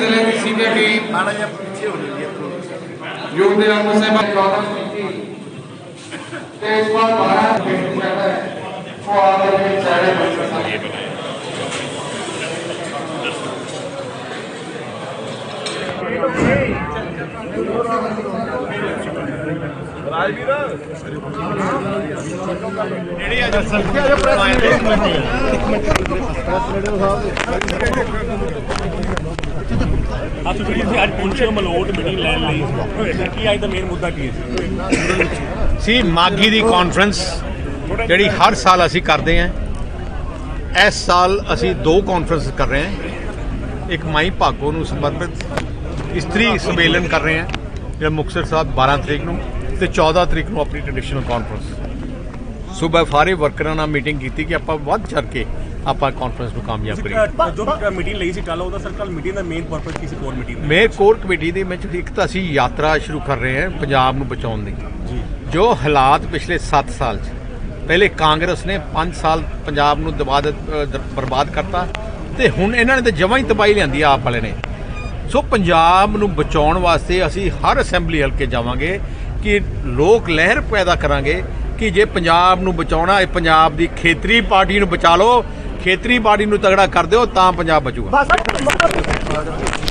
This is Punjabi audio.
ਜ਼ਿਲ੍ਹੇ ਦੀ ਸੀਨੀਅਰ ਟੀਮ ਮਾੜਾ ਜਿਹਾ ਪਿੱਛੇ ਹੋ ਜਾਈਏ ਯੋਗ ਦੇ ਆਗੂ ਸਾਹਿਬਾਨ ਚੌਧਰ ਕੀਤੀ ਤੇ ਇਸ ਵਾਰ ਬਾਹਰ ਬੇਟੀ ਕਰਦਾ ਹੈ ਉਹ ਆਪ ਦੇ ਚਾਰੇ ਤੁਸੀਂ ਇੱਥੇ ਅੱਜ ਪਹੁੰਚੇ ਹੋ ਮਲੋਟ ਮੀਟਿੰਗ ਲੈਣ ਲਈ। ਕੀ ਅੱਜ ਦਾ ਮੇਨ ਮੁੱਦਾ ਕੀ ਹੈ? ਸੀ ਮਾਗੀ ਦੀ ਕਾਨਫਰੰਸ ਜਿਹੜੀ ਹਰ ਸਾਲ ਅਸੀਂ ਕਰਦੇ ਹਾਂ। ਇਸ ਸਾਲ ਅਸੀਂ ਦੋ ਕਾਨਫਰੰਸ ਕਰ ਰਹੇ ਹਾਂ। ਇੱਕ ਮਾਈ ਭਾਗੋ ਨੂੰ ਸਮਰਪਿਤ ਇਸਤਰੀ ਸੰਮੇਲਨ ਕਰ ਰਹੇ ਹਾਂ, ਜਿਹੜਾ ਮੁਕਤਸਰ ਸਾਹਿਬ 12 ਤਰੀਕ ਨੂੰ ਤੇ 14 ਤਰੀਕ ਨੂੰ ਆਪਣੀ ਟ੍ਰੈਡੀਸ਼ਨਲ ਕਾਨਫਰੰਸ ਸੂਬਾ ਸਾਰੇ ਵਰਕਰਾਂ ਨਾਲ ਮੀਟਿੰਗ ਕੀਤੀ ਕਿ ਆਪਾਂ ਵੱਧ ਚੜ ਕੇ ਆਪਾਂ ਕਾਨਫਰੰਸ ਨੂੰ ਕਾਮਯਾਬ ਕਰੀਏ। ਜੋ ਮੀਟਿੰਗ ਲਈ ਸੀ ਕੱਲ ਉਹਦਾ ਸਰ ਕੱਲ ਮੀਟਿੰਗ ਦਾ ਮੇਨ ਪਰਪਸ ਕੀ ਸੀ ਕੋਰ ਮੀਟਿੰਗ ਦਾ? ਮੇਰ ਕੋਰ ਕਮੇਟੀ ਦੇ ਵਿੱਚ ਇੱਕ ਤਾਂ ਅਸੀਂ ਯਾਤਰਾ ਸ਼ੁਰੂ ਕਰ ਰਹੇ ਹਾਂ ਪੰਜਾਬ ਨੂੰ ਬਚਾਉਣ ਦੀ ਜੀ। ਜੋ ਹਾਲਾਤ ਪਿਛਲੇ 7 ਸਾਲ ਚ ਪਹਿਲੇ ਕਾਂਗਰਸ ਨੇ 5 ਸਾਲ ਪੰਜਾਬ ਨੂੰ ਦਬਾ ਦਿੱਤ- ਅਹ ਦ- ਬਰਬਾਦ ਕਰਤਾ ਤੇ ਹੁਣ ਇਹਨਾਂ ਨੇ ਤਾਂ ਜਮਾਂ ਹੀ ਤਬਾਹੀ ਲਿਆਂਦੀ ਆਪ ਵਾਲੇ ਨੇ। ਸੋ ਪੰਜਾਬ ਨੂੰ ਬਚਾਉਣ ਵਾਸਤੇ ਅਸੀਂ ਹਰ ਅਸੈਂਬਲੀ ਹਲਕੇ ਜਾਵਾਂਗੇ ਕਿ ਲੋਕ ਲਹਿਰ ਪੈਦਾ ਕਰਾਂਗੇ ਕਿ ਜੇ ਪੰਜਾਬ ਨੂੰ ਬਚਾਉਣਾ ਇਹ ਪੰਜਾਬ ਦੀ ਖੇਤਰੀ ਪਾਰਟੀ ਨੂੰ ਬਚਾ ਲਓ, ਖੇਤਰੀ ਪਾਰਟੀ ਨੂੰ ਤਗੜਾ ਕਰ ਦਿਓ, ਤਾਂ ਪੰਜਾਬ ਬਚੂਗਾ।